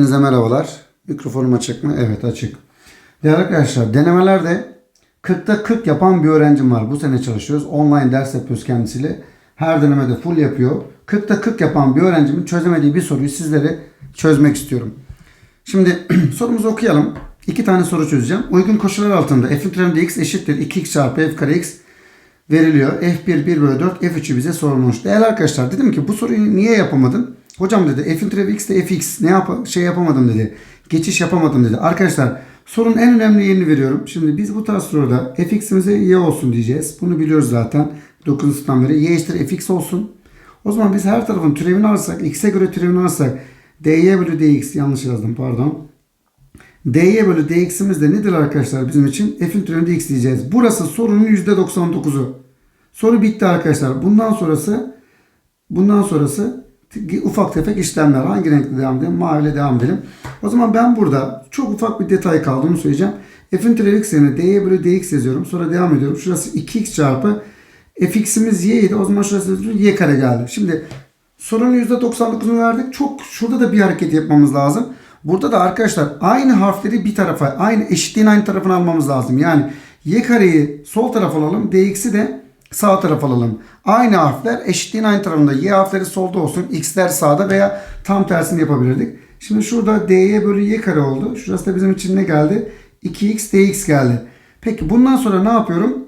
Hepinize merhabalar. Mikrofonum açık mı? Evet açık. Değerli arkadaşlar denemelerde 40'ta 40 yapan bir öğrencim var. Bu sene çalışıyoruz. Online ders yapıyoruz kendisiyle. Her denemede full yapıyor. 40'ta 40 yapan bir öğrencimin çözemediği bir soruyu sizlere çözmek istiyorum. Şimdi sorumuzu okuyalım. İki tane soru çözeceğim. Uygun koşullar altında f türevinde x eşittir 2x çarpı f kare x veriliyor. F1 1 bölü 4 F3'ü bize sorulmuş. Değerli arkadaşlar dedim ki bu soruyu niye yapamadın? Hocam dedi F'in türevi x de fx ne yap şey yapamadım dedi. Geçiş yapamadım dedi. Arkadaşlar sorunun en önemli yerini veriyorum. Şimdi biz bu tarz soruda fx'imize y olsun diyeceğiz. Bunu biliyoruz zaten. 9. sınıftan beri y eşittir fx olsun. O zaman biz her tarafın türevini alırsak x'e göre türevini alırsak dy bölü dx yanlış yazdım pardon. dy bölü dx'imiz de nedir arkadaşlar bizim için? f'in türevinde x diyeceğiz. Burası sorunun %99'u. Soru bitti arkadaşlar. Bundan sonrası bundan sonrası ufak tefek işlemler. Hangi renkle devam edelim? Maviyle devam edelim. O zaman ben burada çok ufak bir detay kaldı. Onu söyleyeceğim. F'in türevi x yerine dy bölü dx yazıyorum. Sonra devam ediyorum. Şurası 2x çarpı fx'imiz y idi. O zaman şurası y kare geldi. Şimdi sorunun %99'unu verdik. Çok şurada da bir hareket yapmamız lazım. Burada da arkadaşlar aynı harfleri bir tarafa, aynı eşitliğin aynı tarafına almamız lazım. Yani y kareyi sol tarafa alalım, dx'i de sağ tarafa alalım. Aynı harfler eşitliğin aynı tarafında. Y harfleri solda olsun, x'ler sağda veya tam tersini yapabilirdik. Şimdi şurada dy bölü y kare oldu. Şurası da bizim için ne geldi? 2x dx geldi. Peki bundan sonra ne yapıyorum?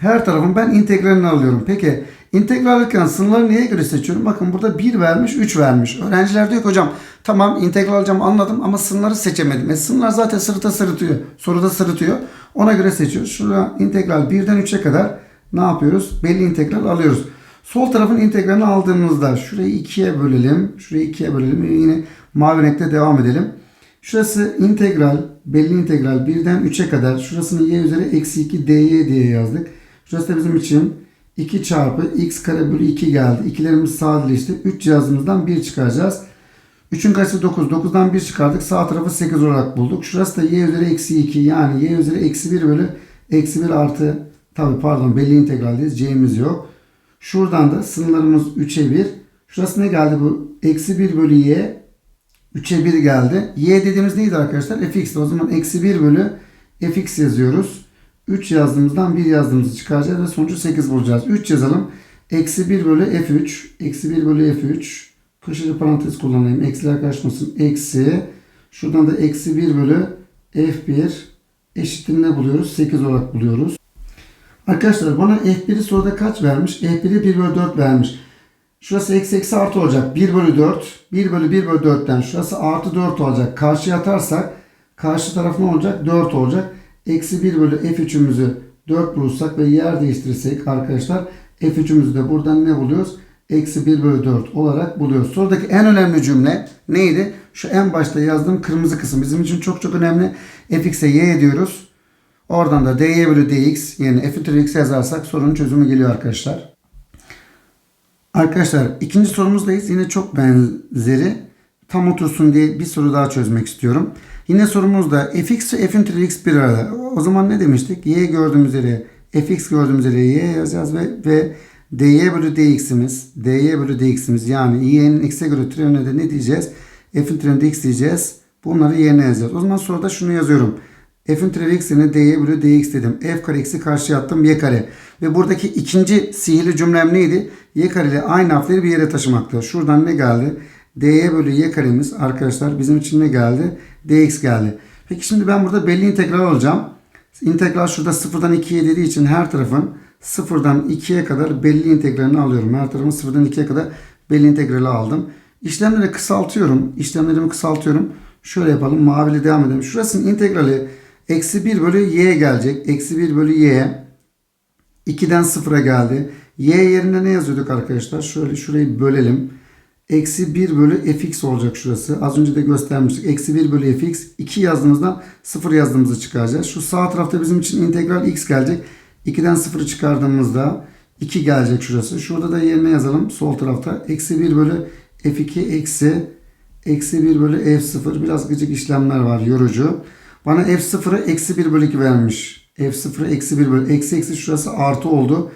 Her tarafın ben integralini alıyorum. Peki integral alırken sınırları neye göre seçiyorum? Bakın burada 1 vermiş, 3 vermiş. Öğrenciler diyor ki hocam tamam integral alacağım anladım ama sınırları seçemedim. E sınırlar zaten sırıta sırıtıyor. Soruda sırıtıyor. Ona göre seçiyoruz. Şurada integral 1'den 3'e kadar ne yapıyoruz? Belli integral alıyoruz. Sol tarafın integralini aldığımızda şurayı 2'ye bölelim. Şurayı 2'ye bölelim. Yine mavi renkte devam edelim. Şurası integral, belli integral 1'den 3'e kadar. Şurasını y üzeri eksi 2 dy diye yazdık. Şurası da bizim için 2 çarpı x kare bölü 2 geldi. İkilerimiz sadeleşti. 3 yazımızdan 1 çıkaracağız. 3'ün karşısı 9. 9'dan 1 çıkardık. Sağ tarafı 8 olarak bulduk. Şurası da y üzeri eksi 2 yani y üzeri eksi 1 bölü eksi 1 artı tabi pardon belli integraldeyiz. c'miz yok. Şuradan da sınırlarımız 3'e 1. Şurası ne geldi bu? Eksi 1 bölü y 3'e 1 geldi. y dediğimiz neydi arkadaşlar? fx. O zaman eksi 1 bölü fx yazıyoruz. 3 yazdığımızdan 1 yazdığımızı çıkaracağız ve sonucu 8 bulacağız. 3 yazalım. Eksi 1 bölü f3. Eksi 1 bölü f3. Köşeli parantez kullanayım. Eksiler karışmasın. Eksi. Şuradan da eksi 1 bölü f1 eşittir ne buluyoruz? 8 olarak buluyoruz. Arkadaşlar bana f1'i soruda kaç vermiş? f1'i 1 bölü 4 vermiş. Şurası eksi eksi artı olacak. 1 bölü 4. 1 bölü 1 bölü 4'ten şurası artı 4 olacak. Karşıya atarsak karşı taraf ne olacak? 4 olacak. Eksi 1 bölü f3'ümüzü 4 bulursak ve yer değiştirirsek arkadaşlar f3'ümüzü de buradan ne buluyoruz? Eksi 1 bölü 4 olarak buluyoruz. Sorudaki en önemli cümle neydi? Şu en başta yazdığım kırmızı kısım bizim için çok çok önemli. fx'e y diyoruz. Oradan da dy bölü dx yani f türü x yazarsak sorunun çözümü geliyor arkadaşlar. Arkadaşlar ikinci sorumuzdayız. Yine çok benzeri. Tam otursun diye bir soru daha çözmek istiyorum. Yine sorumuzda fx ve f'in türü x bir arada. O zaman ne demiştik? y gördüğümüz yere fx gördüğümüz yere y yazacağız ve, ve dy bölü dx'imiz dy bölü dx'imiz yani y'nin x'e göre türevine de ne diyeceğiz? f'in türevine x diyeceğiz. Bunları yerine yazacağız. O zaman soruda şunu yazıyorum. F'in türevi x yerine dy bölü dx dedim. f kare x'i karşıya attım y kare. Ve buradaki ikinci sihirli cümlem neydi? y kare ile aynı harfleri bir yere taşımaktı. Şuradan ne geldi? dy bölü y karemiz arkadaşlar bizim için ne geldi? dx geldi. Peki şimdi ben burada belli integral alacağım. İntegral şurada sıfırdan 2'ye dediği için her tarafın sıfırdan 2'ye kadar belli integralini alıyorum. Her tarafın sıfırdan 2'ye kadar belli integrali aldım. İşlemleri kısaltıyorum. İşlemlerimi kısaltıyorum. Şöyle yapalım. Maviyle devam edelim. Şurasının integrali eksi 1 bölü y gelecek. Eksi 1 bölü y. 2'den 0'a geldi. y yerine ne yazıyorduk arkadaşlar? Şöyle şurayı bölelim. Eksi 1 bölü fx olacak şurası. Az önce de göstermiştik. Eksi 1 bölü fx. 2 yazdığımızdan 0 yazdığımızı çıkaracağız. Şu sağ tarafta bizim için integral x gelecek. 2'den 0'ı çıkardığımızda 2 gelecek şurası. Şurada da yerine yazalım. Sol tarafta. Eksi 1 bölü f2 eksi eksi 1 bölü f0. Biraz gıcık işlemler var. Yorucu. Bana f0'ı eksi 1 bölü 2 vermiş. f0'ı eksi 1 bölü. Eksi eksi şurası artı oldu.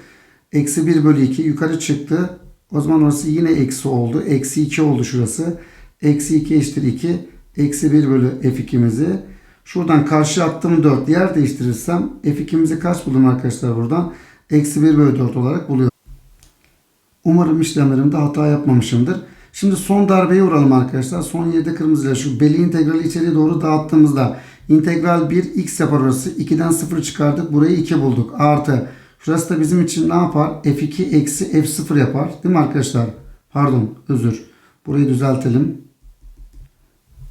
Eksi 1 bölü 2 yukarı çıktı. O zaman orası yine eksi oldu. Eksi 2 oldu şurası. Eksi 2 eşittir 2. Eksi 1 bölü f2'mizi. Şuradan karşı attım 4. Yer değiştirirsem f2'mizi kaç buldum arkadaşlar buradan? Eksi 1 bölü 4 olarak buluyorum. Umarım işlemlerimde hata yapmamışımdır. Şimdi son darbeye vuralım arkadaşlar. Son yerde kırmızıyla şu beli integrali içeriye doğru dağıttığımızda integral 1 x yapar orası. 2'den 0 çıkardık. Burayı 2 bulduk. Artı. Şurası da bizim için ne yapar? f2 eksi f0 yapar. Değil mi arkadaşlar? Pardon özür. Burayı düzeltelim.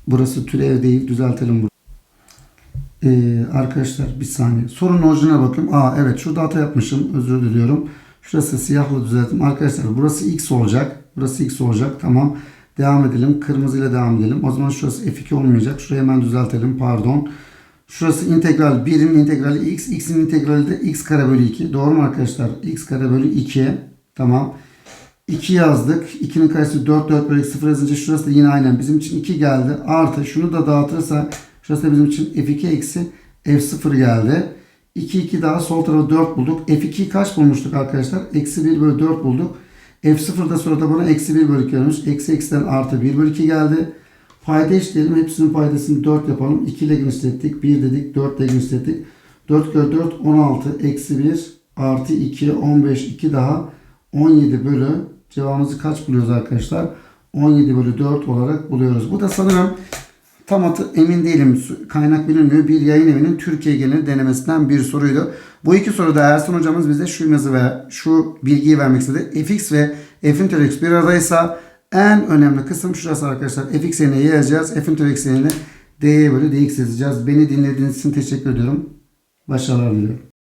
Burası türev değil. Düzeltelim burayı. Ee, arkadaşlar bir saniye. Sorunun orijinaline bakayım. Aa evet şurada hata yapmışım. Özür diliyorum. Şurası siyahla düzelttim. Arkadaşlar burası x olacak. Burası x olacak. Tamam. Devam edelim. Kırmızıyla devam edelim. O zaman şurası f2 olmayacak. Şurayı hemen düzeltelim. Pardon. Şurası integral 1'in integrali x. x'in integrali de x kare bölü 2. Doğru mu arkadaşlar? x kare bölü 2. Tamam. 2 yazdık. 2'nin karesi 4 4 bölü 0 yazınca şurası da yine aynen bizim için 2 geldi. Artı şunu da dağıtırsa şurası da bizim için f2 eksi f0 geldi. 2 2 daha sol tarafa 4 bulduk. f2'yi kaç bulmuştuk arkadaşlar? Eksi 1 bölü 4 bulduk. F0'da sonra da bana eksi 1 bölü 2 vermiş. Eksi eksiden artı 1 bölü 2 geldi. Payda eşleyelim. Hepsinin paydasını 4 yapalım. 2 ile genişlettik. 1 dedik. 4 ile genişlettik. 4 kere 4 16. Eksi 1 artı 2 15 2 daha 17 bölü cevabımızı kaç buluyoruz arkadaşlar? 17 bölü 4 olarak buluyoruz. Bu da sanırım tam atı emin değilim. Kaynak bilinmiyor. Bir yayın evinin Türkiye geneli denemesinden bir soruydu. Bu iki soruda Ersan hocamız bize şu yazı ve şu bilgiyi vermek istedi. fx ve f'in türü x bir aradaysa en önemli kısım şurası arkadaşlar. fx yerine y yazacağız. f'in türü x yerine dy bölü dx yazacağız. Beni dinlediğiniz için teşekkür ediyorum. Başarılar diliyorum.